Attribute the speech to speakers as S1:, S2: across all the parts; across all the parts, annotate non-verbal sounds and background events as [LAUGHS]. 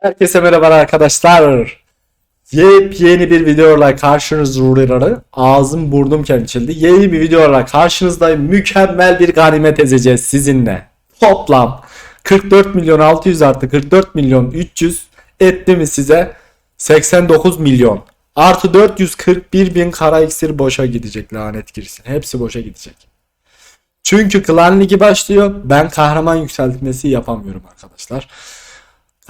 S1: Herkese merhaba arkadaşlar. Yepyeni bir videoyla karşınızda ağzım burnum kemçildi. Yeni bir videoyla karşınızdayım. Mükemmel bir ganimet ezeceğiz sizinle. Toplam 44 milyon 600 artı 44 milyon 300 etti mi size 89 milyon. Artı 441 bin kara iksir boşa gidecek lanet girsin. Hepsi boşa gidecek. Çünkü klan ligi başlıyor. Ben kahraman yükseltmesi yapamıyorum arkadaşlar.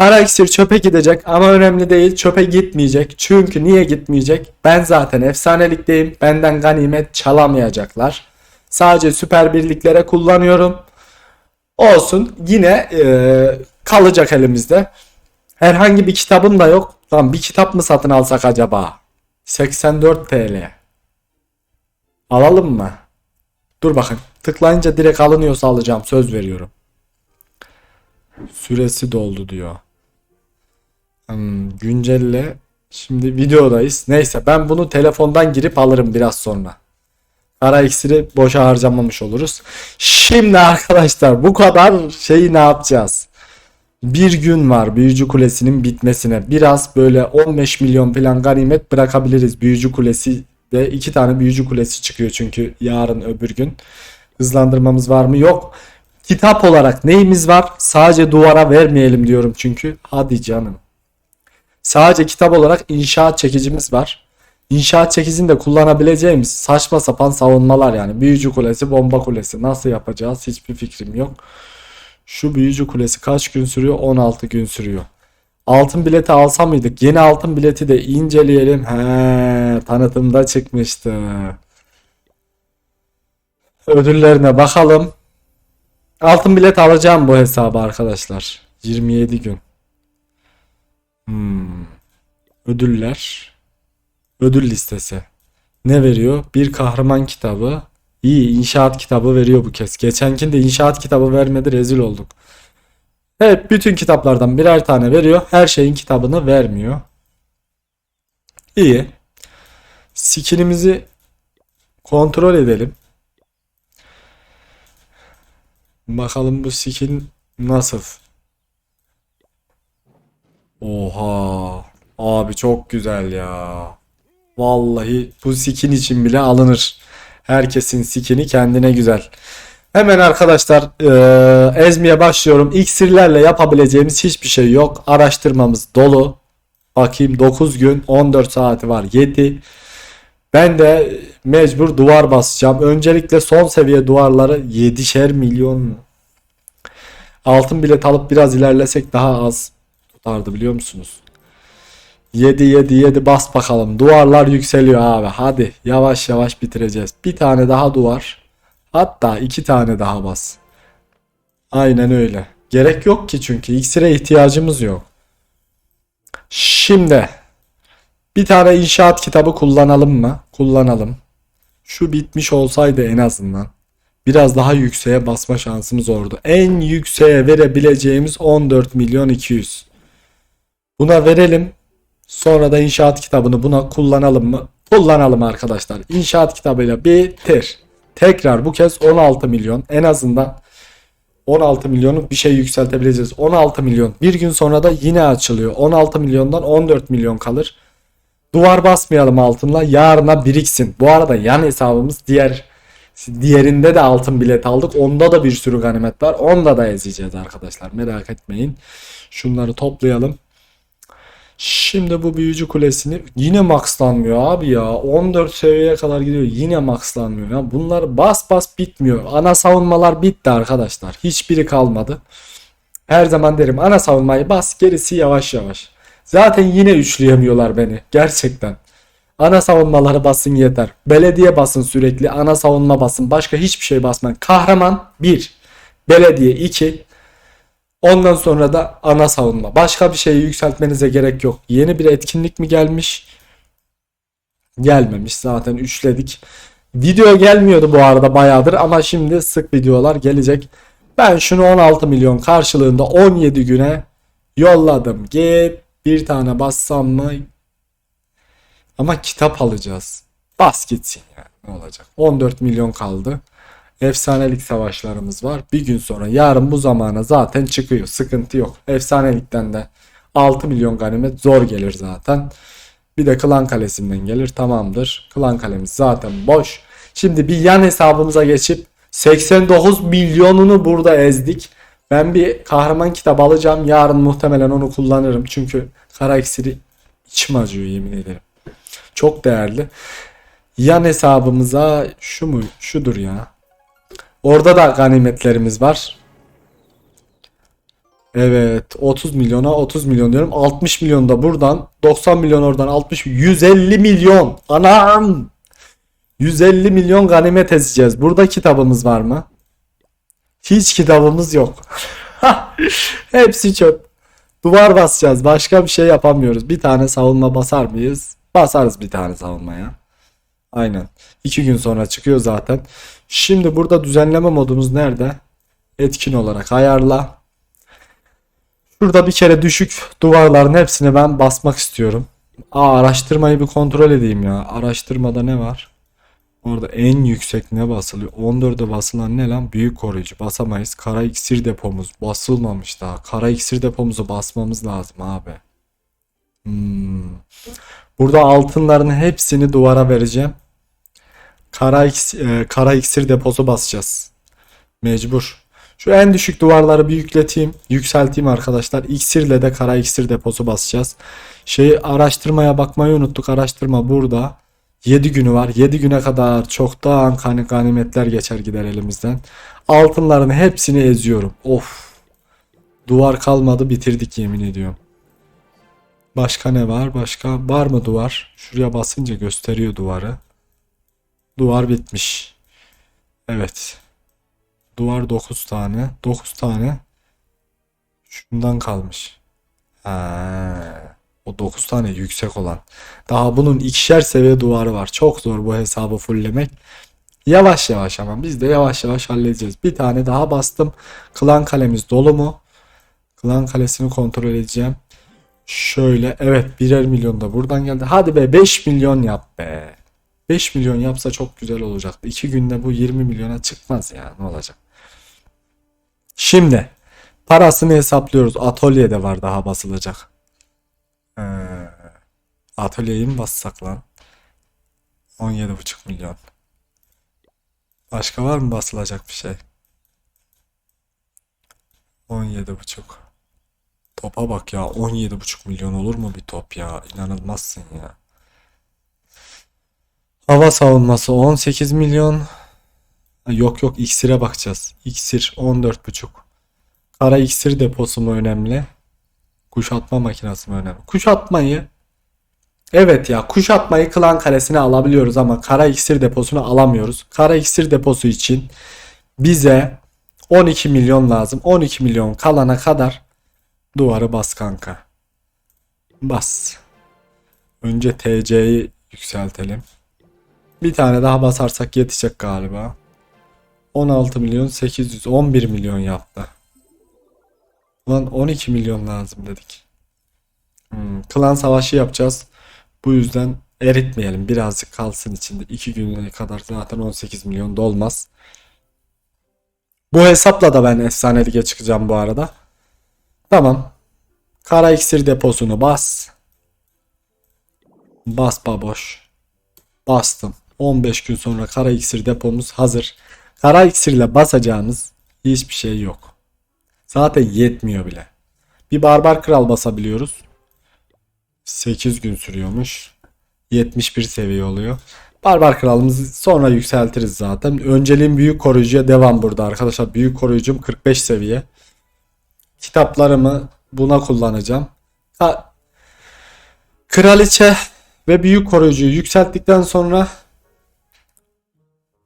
S1: İksir çöpe gidecek ama önemli değil çöpe gitmeyecek. Çünkü niye gitmeyecek? Ben zaten efsanelikteyim. Benden ganimet çalamayacaklar. Sadece süper birliklere kullanıyorum. Olsun yine eee, kalacak elimizde. Herhangi bir kitabım da yok. Tamam bir kitap mı satın alsak acaba? 84 TL. Alalım mı? Dur bakın. Tıklayınca direkt alınıyorsa alacağım. Söz veriyorum. Süresi doldu diyor. Güncelle. Şimdi videodayız. Neyse ben bunu telefondan girip alırım biraz sonra. Kara iksiri boşa harcamamış oluruz. Şimdi arkadaşlar bu kadar şeyi ne yapacağız? Bir gün var Büyücü Kulesi'nin bitmesine. Biraz böyle 15 milyon falan ganimet bırakabiliriz. Büyücü Kulesi ve iki tane Büyücü Kulesi çıkıyor çünkü yarın öbür gün. Hızlandırmamız var mı? Yok. Kitap olarak neyimiz var? Sadece duvara vermeyelim diyorum çünkü. Hadi canım. Sadece kitap olarak inşaat çekicimiz var. İnşaat çekicini de kullanabileceğimiz saçma sapan savunmalar yani. Büyücü kulesi, bomba kulesi. Nasıl yapacağız? Hiçbir fikrim yok. Şu büyücü kulesi kaç gün sürüyor? 16 gün sürüyor. Altın bileti alsa mıydık? Yeni altın bileti de inceleyelim. He, tanıtımda çıkmıştı. Ödüllerine bakalım. Altın bilet alacağım bu hesabı arkadaşlar. 27 gün. Hmm. Ödüller. Ödül listesi. Ne veriyor? Bir kahraman kitabı. İyi inşaat kitabı veriyor bu kez. Geçenkinde inşaat kitabı vermedi rezil olduk. Evet bütün kitaplardan birer tane veriyor. Her şeyin kitabını vermiyor. İyi. Skinimizi kontrol edelim. Bakalım bu skin nasıl? Oha. Abi çok güzel ya. Vallahi bu skin için bile alınır. Herkesin skini kendine güzel. Hemen arkadaşlar eee ezmeye başlıyorum. İksirlerle yapabileceğimiz hiçbir şey yok. Araştırmamız dolu. Bakayım 9 gün 14 saati var 7. Ben de mecbur duvar basacağım. Öncelikle son seviye duvarları 7'şer milyon mu? Altın bilet alıp biraz ilerlesek daha az tutardı biliyor musunuz? 7 7 7 bas bakalım. Duvarlar yükseliyor abi. Hadi yavaş yavaş bitireceğiz. Bir tane daha duvar. Hatta iki tane daha bas. Aynen öyle. Gerek yok ki çünkü iksire ihtiyacımız yok. Şimdi bir tane inşaat kitabı kullanalım mı? Kullanalım. Şu bitmiş olsaydı en azından. Biraz daha yükseğe basma şansımız olurdu. En yükseğe verebileceğimiz 14 milyon 200. Buna verelim. Sonra da inşaat kitabını buna kullanalım mı? Kullanalım arkadaşlar. İnşaat kitabıyla bitir. Tekrar bu kez 16 milyon. En azından 16 milyonu bir şey yükseltebileceğiz. 16 milyon. Bir gün sonra da yine açılıyor. 16 milyondan 14 milyon kalır. Duvar basmayalım altınla. Yarına biriksin. Bu arada yan hesabımız diğer diğerinde de altın bilet aldık. Onda da bir sürü ganimet var. Onda da ezeceğiz arkadaşlar. Merak etmeyin. Şunları toplayalım. Şimdi bu büyücü kulesini yine maxlanmıyor abi ya. 14 seviyeye kadar gidiyor. Yine maxlanmıyor. Ya bunlar bas bas bitmiyor. Ana savunmalar bitti arkadaşlar. Hiçbiri kalmadı. Her zaman derim ana savunmayı bas gerisi yavaş yavaş. Zaten yine üçleyemiyorlar beni. Gerçekten. Ana savunmaları basın yeter. Belediye basın sürekli. Ana savunma basın. Başka hiçbir şey basmayın. Kahraman 1. Belediye 2. Ondan sonra da ana savunma. Başka bir şeyi yükseltmenize gerek yok. Yeni bir etkinlik mi gelmiş? Gelmemiş zaten üçledik. Video gelmiyordu bu arada bayağıdır ama şimdi sık videolar gelecek. Ben şunu 16 milyon karşılığında 17 güne yolladım. Git bir tane bassam mı? Ama kitap alacağız. Bas gitsin ya. Ne olacak? 14 milyon kaldı. Efsanelik savaşlarımız var. Bir gün sonra yarın bu zamana zaten çıkıyor. Sıkıntı yok. Efsanelikten de 6 milyon ganimet zor gelir zaten. Bir de klan kalesinden gelir tamamdır. Klan kalemiz zaten boş. Şimdi bir yan hesabımıza geçip 89 milyonunu burada ezdik. Ben bir kahraman kitap alacağım. Yarın muhtemelen onu kullanırım. Çünkü kara iksiri içim acıyor yemin ederim. Çok değerli. Yan hesabımıza şu mu? Şudur ya. Orada da ganimetlerimiz var. Evet 30 milyona 30 milyon diyorum. 60 milyon da buradan 90 milyon oradan 60 150 milyon. Anam. 150 milyon ganimet ezeceğiz. Burada kitabımız var mı? Hiç kitabımız yok. [LAUGHS] Hepsi çöp. Duvar basacağız. Başka bir şey yapamıyoruz. Bir tane savunma basar mıyız? Basarız bir tane savunmaya. Aynen. İki gün sonra çıkıyor zaten. Şimdi burada düzenleme modumuz nerede? Etkin olarak ayarla. Şurada bir kere düşük duvarların hepsini ben basmak istiyorum. Aa araştırmayı bir kontrol edeyim ya. Araştırmada ne var? Orada en yüksek ne basılıyor? 14'e basılan ne lan? Büyük koruyucu. Basamayız. Kara iksir depomuz basılmamış daha. Kara iksir depomuzu basmamız lazım abi. Hmm. Burada altınların hepsini duvara vereceğim. Kara, e, kara iksir deposu basacağız. Mecbur. Şu en düşük duvarları bir yükleteyim. Yükselteyim arkadaşlar. İksirle de kara iksir deposu basacağız. Şeyi araştırmaya bakmayı unuttuk. Araştırma burada. 7 günü var. 7 güne kadar çoktan kan- ganimetler geçer gider elimizden. Altınların hepsini eziyorum. Of. Duvar kalmadı bitirdik yemin ediyorum. Başka ne var? Başka var mı duvar? Şuraya basınca gösteriyor duvarı. Duvar bitmiş. Evet. Duvar 9 tane. 9 tane. Şundan kalmış. Ha. O 9 tane yüksek olan. Daha bunun ikişer seviye duvarı var. Çok zor bu hesabı fulllemek. Yavaş yavaş ama biz de yavaş yavaş halledeceğiz. Bir tane daha bastım. Klan kalemiz dolu mu? Klan kalesini kontrol edeceğim. Şöyle evet birer milyon da buradan geldi. Hadi be 5 milyon yap be. 5 milyon yapsa çok güzel olacaktı. 2 günde bu 20 milyona çıkmaz ya ne olacak. Şimdi parasını hesaplıyoruz. Atölyede var daha basılacak. Ee, atölyeyi mi bassak lan? 17,5 milyon. Başka var mı basılacak bir şey? 17,5. Topa bak ya 17,5 milyon olur mu bir top ya? İnanılmazsın ya. Hava savunması 18 milyon. Yok yok iksire bakacağız. İksir 14,5. Kara iksir deposu mu önemli? Kuşatma makinesi mi önemli? Kuşatmayı Evet ya kuşatmayı klan kalesine alabiliyoruz ama kara iksir deposunu alamıyoruz. Kara iksir deposu için bize 12 milyon lazım. 12 milyon kalana kadar duvarı bas kanka. Bas. Önce TC'yi yükseltelim. Bir tane daha basarsak yetecek galiba. 16 milyon 800 11 milyon yaptı. Ulan 12 milyon lazım dedik. Hmm, klan savaşı yapacağız. Bu yüzden eritmeyelim. Birazcık kalsın içinde. 2 güne kadar zaten 18 milyon dolmaz. Bu hesapla da ben efsane lige çıkacağım bu arada. Tamam. Kara iksir deposunu bas. Bas baboş. Bastım. 15 gün sonra kara iksir depomuz hazır. Kara iksirle basacağımız hiçbir şey yok. Zaten yetmiyor bile. Bir barbar kral basabiliyoruz. 8 gün sürüyormuş. 71 seviye oluyor. Barbar kralımızı sonra yükseltiriz zaten. Önceliğim büyük koruyucuya devam burada arkadaşlar. Büyük koruyucum 45 seviye. Kitaplarımı buna kullanacağım. Kraliçe ve büyük koruyucuyu yükselttikten sonra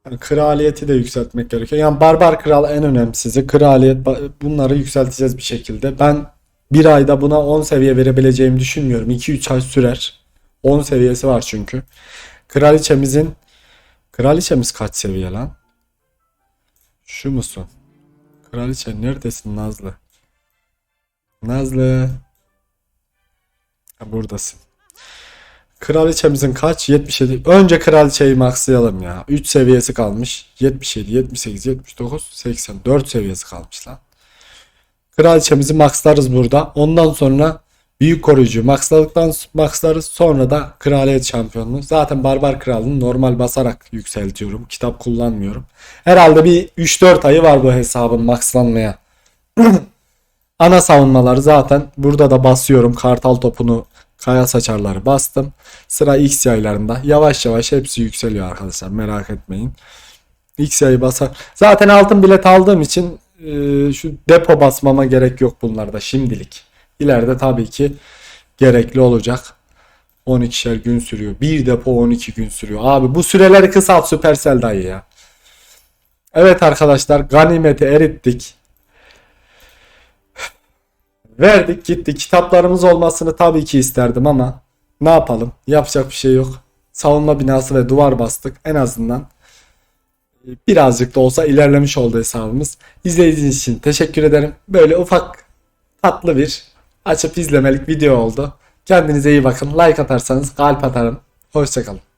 S1: yani kraliyeti de yükseltmek gerekiyor. Yani barbar kral en önemlisi. Kraliyet bunları yükselteceğiz bir şekilde. Ben bir ayda buna 10 seviye verebileceğimi düşünmüyorum. 2-3 ay sürer. 10 seviyesi var çünkü. Kraliçemizin Kraliçemiz kaç seviye lan? Şu musun? Kraliçe neredesin Nazlı? Nazlı. Ha, buradasın. Kraliçemizin kaç? 77. Önce kraliçeyi maxlayalım ya. 3 seviyesi kalmış. 77, 78, 79, 80. 4 seviyesi kalmış lan. Kraliçemizi maxlarız burada. Ondan sonra Büyük koruyucu maxladıktan maxlarız sonra da kraliyet şampiyonluğu. Zaten barbar kralını normal basarak yükseltiyorum. Kitap kullanmıyorum. Herhalde bir 3-4 ayı var bu hesabın maxlanmaya. [CLEARS THROAT] Ana savunmaları zaten burada da basıyorum. Kartal topunu kaya saçarları bastım. Sıra X yaylarında. Yavaş yavaş hepsi yükseliyor arkadaşlar merak etmeyin. X yayı basar. Zaten altın bilet aldığım için e, şu depo basmama gerek yok bunlarda şimdilik. İleride tabii ki gerekli olacak. 12'şer gün sürüyor. Bir depo 12 gün sürüyor. Abi bu süreleri kısalt Supercell dayı ya. Evet arkadaşlar ganimeti erittik. Verdik gitti. Kitaplarımız olmasını tabii ki isterdim ama ne yapalım? Yapacak bir şey yok. Savunma binası ve duvar bastık. En azından birazcık da olsa ilerlemiş oldu hesabımız. İzlediğiniz için teşekkür ederim. Böyle ufak tatlı bir açıp izlemelik video oldu. Kendinize iyi bakın. Like atarsanız kalp atarım. Hoşçakalın.